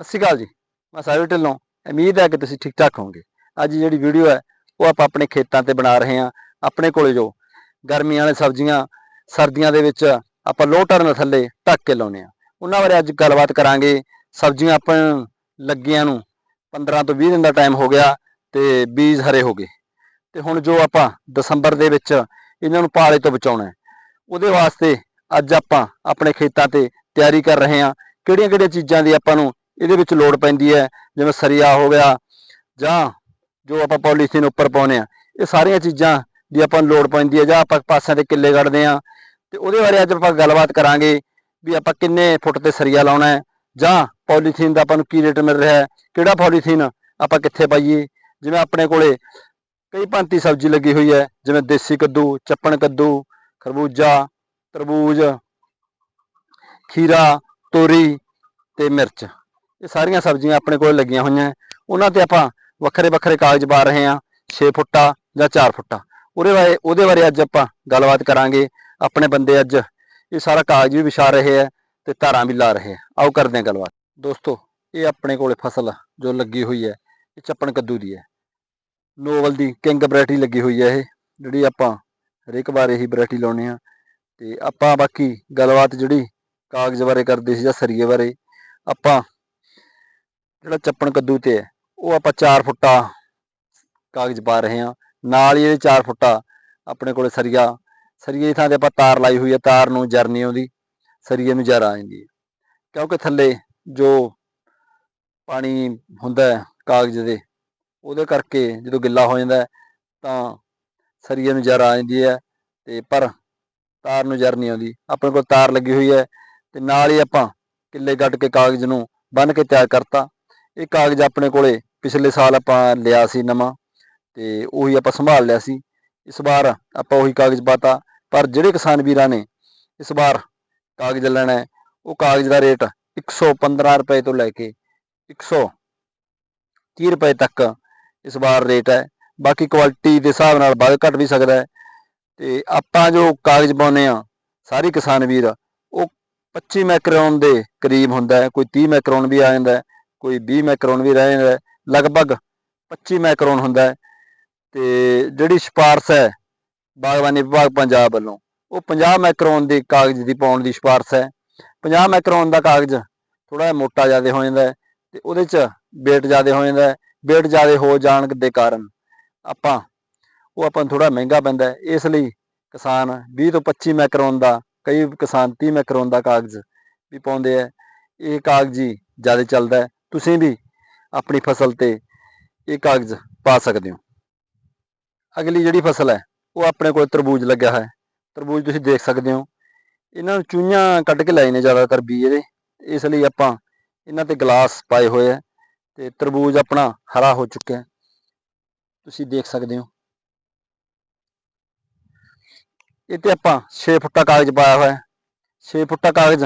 ਸਤਿ ਸ਼੍ਰੀ ਅਕਾਲ ਜੀ। ਮੈਂ ਸਾਹਿਲ ਢਿੱਲੋਂ। ਉਮੀਦ ਹੈ ਕਿ ਤੁਸੀਂ ਠੀਕ ਠਾਕ ਹੋਵੋਗੇ। ਅੱਜ ਜਿਹੜੀ ਵੀਡੀਓ ਹੈ, ਉਹ ਆਪਾਂ ਆਪਣੇ ਖੇਤਾਂ ਤੇ ਬਣਾ ਰਹੇ ਹਾਂ। ਆਪਣੇ ਕੋਲੇ ਜੋ ਗਰਮੀਆਂ ਵਾਲੇ ਸਬਜ਼ੀਆਂ, ਸਰਦੀਆਂ ਦੇ ਵਿੱਚ ਆਪਾਂ ਲੋਹ ਟਰਨ ਥੱਲੇ ਢੱਕ ਕੇ ਲਾਉਨੇ ਆ ਉਹਨਾਂ ਬਾਰੇ ਅੱਜ ਗੱਲਬਾਤ ਕਰਾਂਗੇ। ਸਬਜ਼ੀਆਂ ਆਪਾਂ ਲੱਗੀਆਂ ਨੂੰ 15 ਤੋਂ 20 ਦਿਨ ਦਾ ਟਾਈਮ ਹੋ ਗਿਆ ਤੇ ਬੀਜ ਹਰੇ ਹੋ ਗਏ। ਤੇ ਹੁਣ ਜੋ ਆਪਾਂ ਦਸੰਬਰ ਦੇ ਵਿੱਚ ਇਹਨਾਂ ਨੂੰ ਪਾਲੇ ਤੋਂ ਬਚਾਉਣਾ ਉਹਦੇ ਵਾਸਤੇ ਅੱਜ ਆਪਾਂ ਆਪਣੇ ਖੇਤਾਂ ਤੇ ਤਿਆਰੀ ਕਰ ਰਹੇ ਹਾਂ। ਕਿਹੜੀਆਂ ਕਿਹੜੀਆਂ ਚੀਜ਼ਾਂ ਦੀ ਆਪਾਂ ਨੂੰ ਇਹਦੇ ਵਿੱਚ ਲੋੜ ਪੈਂਦੀ ਹੈ, ਜਿਵੇਂ ਸਰੀਆ ਹੋ ਗਿਆ ਜਾਂ ਜੋ ਆਪਾਂ ਪੋਲੀਥੀਨ ਉੱਪਰ ਪਾਉਨੇ ਆ ਇਹ ਸਾਰੀਆਂ ਚੀਜ਼ਾਂ ਦੀ ਆਪਾਂ ਨੂੰ ਲੋੜ ਪੈਂਦੀ ਹੈ, ਜਾਂ ਆਪਾਂ ਪਾਸਿਆਂ ਤੇ ਕਿੱਲੇ ਕੱਢਦੇ ਆ ਤੇ ਉਹਦੇ ਬਾਰੇ ਅੱਜ ਆਪਾਂ ਗੱਲਬਾਤ ਕਰਾਂਗੇ ਵੀ ਆਪਾਂ ਕਿੰਨੇ ਫੁੱਟ ਤੇ ਸਰੀਆ ਲਾਉਣਾ ਹੈ ਜਾਂ ਪੋਲੀਥੀਨ ਦਾ ਆਪਾਂ ਨੂੰ ਕੀ ਰੇਟ ਮਿਲ ਰਿਹਾ ਹੈ, ਕਿਹੜਾ ਪੋਲੀਥੀਨ ਆਪਾਂ ਕਿੱਥੇ ਪਾਈਏ, ਜਿਵੇਂ ਆਪਣੇ ਕੋਲੇ ਕਈ ਭਾਂਤੀ ਸਬਜ਼ੀ ਲੱਗੀ ਹੋਈ ਹੈ, ਜਿਵੇਂ ਦੇਸੀ ਕੱਦੂ, ਚੱਪਣ ਕੱਦੂ, ਖਰਬੂਜਾ, ਤਰਬੂਜ, ਖੀਰਾ, ਤੋਰੀ ਤੇ ਮਿਰਚ। ਇਹ ਸਾਰੀਆਂ ਸਬਜ਼ੀਆਂ ਆਪਣੇ ਕੋਲ ਲੱਗੀਆਂ ਹੋਈਆਂ ਉਹਨਾਂ ਤੇ ਆਪਾਂ ਵੱਖਰੇ ਵੱਖਰੇ ਕਾਗਜ਼ ਪਾ ਰਹੇ ਹਾਂ 6 ਫੁੱਟਾ ਜਾਂ 4 ਫੁੱਟਾ। ਉਹਦੇ ਬਾਰੇ ਉਹਦੇ ਬਾਰੇ ਅੱਜ ਆਪਾਂ ਗੱਲਬਾਤ ਕਰਾਂਗੇ। ਆਪਣੇ ਬੰਦੇ ਅੱਜ ਇਹ ਸਾਰਾ ਕਾਗਜ਼ ਵੀ ਵਿਛਾ ਰਹੇ ਹੈ ਤੇ ਧਾਰਾਂ ਵੀ ਲਾ ਰਹੇ ਹੈ। ਆਓ ਕਰਦੇ ਹਾਂ ਗੱਲਬਾਤ। ਦੋਸਤੋ, ਇਹ ਆਪਣੇ ਕੋਲੇ ਫਸਲ ਜੋ ਲੱਗੀ ਹੋਈ ਹੈ, ਇਹ ਚੱਪਣ ਕੱਦੂ ਦੀ ਹੈ। ਨੋਵਲ ਦੀ ਕਿੰਗ ਵੈਰਾਈਟੀ ਲੱਗੀ ਹੋਈ ਹੈ ਇਹ, ਜਿਹੜੀ ਆਪਾਂ ਹਰੇਕ ਵਾਰ ਇਹੀ ਵੈਰਾਈਟੀ ਲਾਉਨੇ ਆ ਤੇ ਆਪਾਂ ਬਾਕੀ ਗੱਲਬਾਤ ਜਿਹੜੀ ਕਾਗਜ਼ ਬਾਰੇ ਕਰਦੇ ਸੀ ਜਾਂ ਸਰੀਏ ਬਾਰੇ, ਆਪਾਂ ਜਿਹੜਾ ਚੱਪਣ ਕੱਦੂ ਤੇ ਹੈ, ਉਹ ਆਪਾਂ 4 ਫੁੱਟਾ ਕਾਗਜ਼ ਪਾ ਰਹੇ ਹਾਂ। ਨਾਲ ਹੀ ਇਹਦੇ 4 ਫੁੱਟਾ ਆਪਣੇ ਕੋਲੇ ਸਰੀਆ, ਸਰੀਏ ਦੀ ਥਾਂ ਤੇ ਆਪਾਂ ਤਾਰ ਲਾਈ ਹੋਈ ਹੈ, ਤਾਰ ਨੂੰ ਜਰ ਨਹੀਂ ਆਉਂਦੀ ਸਰੀਏ ਨੂੰ ਜਰ ਆ ਜਾਂਦੀ ਹੈ। ਕਿਉਂਕਿ ਥੱਲੇ ਜੋ ਪਾਣੀ ਹੁੰਦਾ ਹੈ ਕਾਗਜ਼ ਦੇ, ਉਹਦੇ ਕਰਕੇ ਜਦੋਂ ਗਿੱਲਾ ਹੋ ਜਾਂਦਾ ਤਾਂ ਸਰੀਏ ਨੂੰ ਜਰ ਆ ਜਾਂਦੀ ਹੈ ਤੇ ਪਰ ਤਾਰ ਨੂੰ ਜਰ ਨਹੀਂ ਆਉਂਦੀ। ਆਪਣੇ ਕੋਲ ਤਾਰ ਲੱਗੀ ਹੋਈ ਹੈ ਤੇ ਨਾਲ ਹੀ ਆਪਾਂ ਕਿੱਲੇ ਗੱਡ ਕੇ ਕਾਗਜ਼ ਨੂੰ ਬੰਨ ਕੇ ਤਿਆਰ ਕਰਤਾ। ਇਹ ਕਾਗਜ਼ ਆਪਣੇ ਕੋਲੇ ਪਿਛਲੇ ਸਾਲ ਆਪਾਂ ਲਿਆ ਸੀ ਨਵਾਂ ਤੇ ਉਹੀ ਆਪਾਂ ਸੰਭਾਲ ਲਿਆ ਸੀ। ਇਸ ਵਾਰ ਆਪਾਂ ਉਹੀ ਕਾਗਜ਼ ਪਾਤਾ, ਪਰ ਜਿਹੜੇ ਕਿਸਾਨ ਵੀਰਾਂ ਨੇ ਇਸ ਵਾਰ ਕਾਗਜ਼ ਲੈਣਾ ਉਹ ਕਾਗਜ਼ ਦਾ ਰੇਟ 115 ਰੁਪਏ ਤੋਂ ਲੈ ਕੇ 130 ਰੁਪਏ ਤੱਕ ਇਸ ਵਾਰ ਰੇਟ ਹੈ। ਬਾਕੀ ਕੁਆਲਿਟੀ ਦੇ ਹਿਸਾਬ ਨਾਲ ਵੱਧ ਘੱਟ ਵੀ ਸਕਦਾ ਹੈ ਤੇ ਆਪਾਂ ਜੋ ਕਾਗਜ਼ ਪਾਉਂਦੇ ਆ ਸਾਰੇ ਕਿਸਾਨ ਵੀਰ, ਉਹ 25 ਮੈਕਰੋਨ ਦੇ ਕਰੀਬ ਹੁੰਦਾ ਹੈ, ਕੋਈ 30 ਮੈਕਰੋਨ ਵੀ ਆ ਜਾਂਦਾ ਕੋਈ 20 ਮੈਕਰੋਨ ਵੀ ਰਹਿ ਜਾਂਦਾ ਲਗਭਗ 25 ਮੈਕਰੋਨ ਹੁੰਦਾ ਹੈ ਤੇ ਜਿਹੜੀ ਸਿਫਾਰਸ਼ ਹੈ ਬਾਗਬਾਨੀ ਵਿਭਾਗ ਪੰਜਾਬ ਵੱਲੋਂ, ਉਹ 50 ਮੈਕਰੋਨ ਦੇ ਕਾਗਜ਼ ਦੀ ਪਾਉਣ ਦੀ ਸਿਫਾਰਸ਼ ਹੈ। 50 ਮੈਕਰੋਨ ਦਾ ਕਾਗਜ਼ ਥੋੜਾ ਜਿਹਾ ਮੋਟਾ ਜ਼ਿਆਦਾ ਹੋ ਜਾਂਦਾ ਹੈ ਤੇ ਉਹਦੇ 'ਚ weight ਜ਼ਿਆਦਾ ਹੋ ਜਾਂਦਾ ਹੈ, weight ਜ਼ਿਆਦਾ ਹੋ ਜਾਣ ਦੇ ਕਾਰਨ ਆਪਾਂ, ਉਹ ਆਪਾਂ ਨੂੰ ਥੋੜਾ ਮਹਿੰਗਾ ਪੈਂਦਾ ਇਸ ਲਈ ਕਿਸਾਨ 20 ਤੋਂ 25 ਮੈਕਰੋਨ ਦਾ, ਕਈ ਕਿਸਾਨ 30 ਮੈਕਰੋਨ ਦਾ ਕਾਗਜ਼ ਵੀ ਪਾਉਂਦੇ ਆ ਇਹ ਕਾਗਜ਼ੀ ਜ਼ਿਆਦਾ ਚੱਲਦਾ ਹੈ। ਤੁਸੀਂ ਵੀ ਆਪਣੀ ਫਸਲ ਤੇ ਇਹ ਕਾਗਜ਼ ਪਾ ਸਕਦੇ ਹੋ। ਅਗਲੀ ਜਿਹੜੀ ਫਸਲ ਹੈ, ਉਹ ਆਪਣੇ ਕੋਲ ਤਰਬੂਜ ਲੱਗਿਆ ਹੈ। ਤਰਬੂਜ ਤੁਸੀਂ ਦੇਖ ਸਕਦੇ ਹੋ। ਇਹਨਾਂ ਨੂੰ ਚੂਹੀਆਂ ਕੱਢ ਕੇ ਲਾਏ ਨੇ ਜ਼ਿਆਦਾਤਰ ਬੀ ਇਹਦੇ। ਇਸ ਲਈ ਆਪਾਂ ਇਹਨਾਂ ਤੇ ਗਲਾਸ ਪਾਏ ਹੋਏ ਆ ਤੇ ਤਰਬੂਜ ਆਪਣਾ ਹਰਾ ਹੋ ਚੁੱਕਿਆ ਤੁਸੀਂ ਦੇਖ ਸਕਦੇ ਹੋ। ਇਹ ਤੇ ਆਪਾਂ 6 ਫੁੱਟਾ ਕਾਗਜ਼ ਪਾਇਆ ਹੋਇਆ ਹੈ। 6 ਫੁੱਟਾ ਕਾਗਜ਼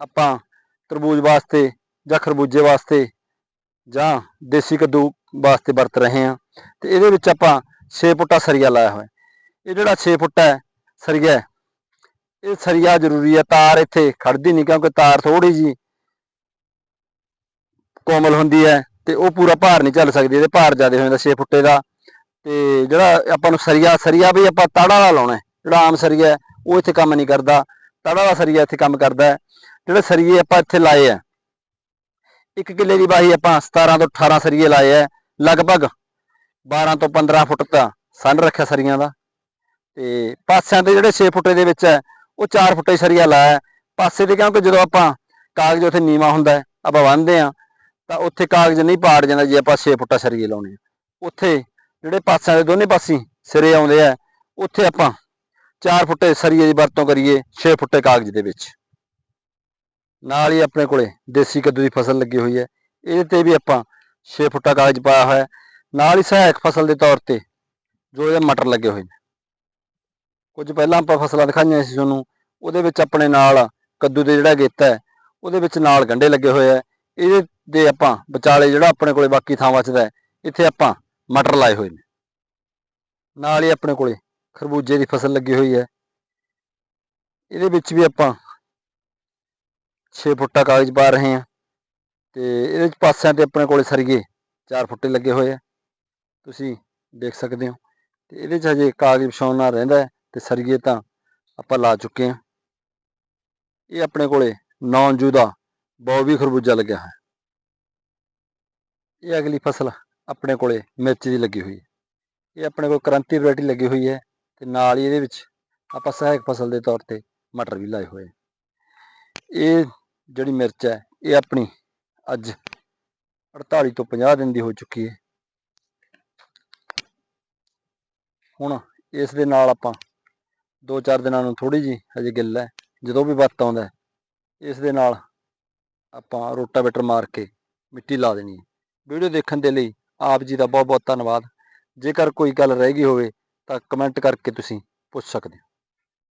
ਆਪਾਂ ਤਰਬੂਜ ਵਾਸਤੇ ਜਾਂ ਖਰਬੂਜੇ ਵਾਸਤੇ ਜਾਂ ਦੇਸੀ ਕੱਦੂ ਵਾਸਤੇ ਵਰਤ ਰਹੇ ਹਾਂ। ਤੇ ਇਹਦੇ ਵਿੱਚ ਆਪਾਂ 6 ਫੁੱਟਾ ਸਰੀਆ ਲਾਇਆ ਹੋਇਆ। ਇਹ ਜਿਹੜਾ 6 ਫੁੱਟਾ ਹੈ, ਸਰੀਆ ਇਹ ਸਰੀਆ ਜ਼ਰੂਰੀ ਹੈ। ਤਾਰ ਇੱਥੇ ਖੜਦੀ ਨਹੀਂ ਕਿਉਂਕਿ ਤਾਰ ਥੋੜੀ ਜੀ ਕੋਮਲ ਹੁੰਦੀ ਹੈ ਤੇ ਉਹ ਪੂਰਾ ਭਾਰ ਨਹੀਂ ਚੱਲ ਸਕਦੀ। ਇਹਦੇ ਭਾਰ ਜ਼ਿਆਦਾ ਹੋ ਜਾਂਦਾ 6 ਫੁੱਟੇ ਦਾ। ਤੇ ਜਿਹੜਾ ਆਪਾਂ ਨੂੰ ਸਰੀਆ ਸਰੀਆ ਵੀ ਆਪਾਂ ਤਾੜਾ ਵਾਲਾ ਲਾਉਣਾ ਜਿਹੜਾ ਆਮ ਸਰੀਆ ਉਹ ਇੱਥੇ ਕੰਮ ਨਹੀਂ ਕਰਦਾ। ਤਾੜਾ ਵਾਲਾ ਸਰੀਆ ਇੱਥੇ ਕੰਮ ਕਰਦਾ ਜਿਹੜੇ ਸਰੀਏ ਆਪਾਂ ਇੱਥੇ ਲਾਏ ਆ ਇੱਕ ਕਿੱਲੇ ਦੀ ਬਾਹੀ ਆਪਾਂ 17 ਤੋਂ 18 ਸਰੀਏ ਲਾਏ ਆ ਲਗਭਗ 12 ਤੋਂ 15 ਫੁੱਟ ਦਾ ਸੰਨ ਰੱਖਿਆ ਸਰੀਆਂ ਦਾ। ਤੇ ਪਾਸਿਆਂ ਤੇ ਜਿਹੜੇ 6 ਫੁੱਟੇ ਦੇ ਵਿੱਚ ਹੈ ਉਹ 4 ਫੁੱਟੇ ਸਰੀਆ ਲਾਇਆ ਪਾਸੇ ਤੇ ਕਿਉਂਕਿ ਜਦੋਂ ਆਪਾਂ ਕਾਗਜ਼ ਉੱਥੇ ਨੀਵਾ ਹੁੰਦਾ ਹੈ ਆਪਾਂ ਬੰਨ੍ਹਦੇ ਆ, ਤਾਂ ਉੱਥੇ ਕਾਗਜ਼ ਨਹੀਂ ਪਾੜ ਜਾਂਦਾ ਜੇ ਆਪਾਂ 6 ਫੁੱਟਾ ਸਰੀਏ ਲਾਉਣੇ ਆ। ਉੱਥੇ ਜਿਹੜੇ ਪਾਸਿਆਂ ਦੇ ਦੋਨੇ ਪਾਸੇ ਸਿਰੇ ਆਉਂਦੇ ਆ ਉੱਥੇ ਆਪਾਂ 4 ਫੁੱਟੇ ਸਰੀਏ ਦੀ ਵਰਤੋਂ ਕਰੀਏ 6 ਫੁੱਟੇ ਕਾਗਜ਼ ਦੇ ਵਿੱਚ। ਨਾਲ ਹੀ ਆਪਣੇ ਕੋਲੇ ਦੇਸੀ ਕੱਦੂ ਦੀ ਫਸਲ ਲੱਗੀ ਹੋਈ ਹੈ। ਇਹਦੇ ਤੇ ਵੀ ਆਪਾਂ 6 ਫੁੱਟਾ ਕਾਗਜ਼ ਪਾਇਆ ਹੋਇਆ ਹੈ। ਨਾਲ ਹੀ ਸਹਾਇਕ ਫਸਲ ਦੇ ਤੌਰ ਤੇ ਜੋ ਇਹ ਮਟਰ ਲੱਗੇ ਹੋਏ ਨੇ। ਕੁਝ ਪਹਿਲਾਂ ਆਪਾਂ ਫਸਲਾਂ ਦਿਖਾਈਆਂ ਸੀ ਤੁਹਾਨੂੰ। ਉਹਦੇ ਵਿੱਚ ਆਪਣੇ ਨਾਲ ਕੱਦੂ ਦੇ ਜਿਹੜਾ ਗੇਤਾ ਹੈ, ਉਹਦੇ ਵਿੱਚ ਨਾਲ ਗੰਡੇ ਲੱਗੇ ਹੋਏ ਆ ਇਹਦੇ ਦੇ ਆਪਾਂ ਵਿਚਾਲੇ ਜਿਹੜਾ ਆਪਣੇ ਕੋਲੇ ਬਾਕੀ ਥਾਂ ਬਚਦਾ ਹੈ, ਇੱਥੇ ਆਪਾਂ ਮਟਰ ਲਾਏ ਹੋਏ ਨੇ। ਨਾਲ ਹੀ ਆਪਣੇ ਕੋਲੇ ਖਰਬੂਜੇ ਦੀ ਫਸਲ ਲੱਗੀ ਹੋਈ ਹੈ। ਇਹਦੇ ਵਿੱਚ ਵੀ ਆਪਾਂ 6 ਫੁੱਟਾ ਕਾਗਜ਼ ਪਾ ਰਹੇ ਹਾਂ ਤੇ ਇਹਦੇ ਚ ਪਾਸਿਆਂ ਤੇ ਆਪਣੇ ਕੋਲੇ ਸਰੀਏ 4 ਫੁੱਟੇ ਲੱਗੇ ਹੋਏ ਆ। ਤੁਸੀਂ ਦੇਖ ਸਕਦੇ ਹੋ, ਤੇ ਇਹਦੇ ਚ ਹਜੇ ਕਾਗਜ਼ ਵਿਛਾਉਣਾ ਰਹਿੰਦਾ ਹੈ ਤੇ ਸਰੀਏ ਤਾਂ ਆਪਾਂ ਲਾ ਚੁੱਕੇ ਹਾਂ। ਇਹ ਆਪਣੇ ਕੋਲੇ ਨੌਨ ਜੂ ਦਾ ਬੌਬੀ ਖਰਬੂਜਾ ਲੱਗਿਆ ਹੈ ਇਹ ਅਗਲੀ ਫਸਲ ਆਪਣੇ ਕੋਲੇ ਮਿਰਚ ਦੀ ਲੱਗੀ ਹੋਈ ਹੈ। ਇਹ ਆਪਣੇ ਕੋਲ ਕ੍ਰਾਂਤੀ ਵੈਰਾਈਟੀ ਲੱਗੀ ਹੋਈ ਹੈ ਤੇ ਨਾਲ ਹੀ ਇਹਦੇ ਵਿੱਚ ਆਪਾਂ ਸਹਾਇਕ ਫਸਲ ਦੇ ਤੌਰ ਤੇ ਮਟਰ ਵੀ ਲਾਏ ਹੋਏ ਇਹ ਜਿਹੜੀ ਮਿਰਚ ਹੈ, ਇਹ ਆਪਣੀ ਅੱਜ 48 ਤੋਂ 50 ਦਿਨ ਦੀ ਹੋ ਚੁੱਕੀ ਹੈ। ਹੁਣ ਇਸ ਦੇ ਨਾਲ ਆਪਾਂ 2-4 ਦਿਨਾਂ ਨੂੰ ਥੋੜੀ ਜੀ ਹਜੇ ਗਿੱਲ ਹੈ, ਜਦੋਂ ਵੀ ਵੱਤ ਆਉਂਦਾ ਇਸ ਦੇ ਨਾਲ ਆਪਾਂ ਰੋਟਾਵੇਟਰ ਮਾਰ ਕੇ ਮਿੱਟੀ ਲਾ ਦੇਣੀ ਹੈ। ਵੀਡੀਓ ਦੇਖਣ ਦੇ ਲਈ ਆਪ ਜੀ ਦਾ ਬਹੁਤ ਬਹੁਤ ਧੰਨਵਾਦ। ਜੇਕਰ ਕੋਈ ਗੱਲ ਰਹਿ ਗਈ ਹੋਵੇ ਤਾਂ ਕਮੈਂਟ ਕਰਕੇ ਤੁਸੀਂ ਪੁੱਛ ਸਕਦੇ ਹੋ।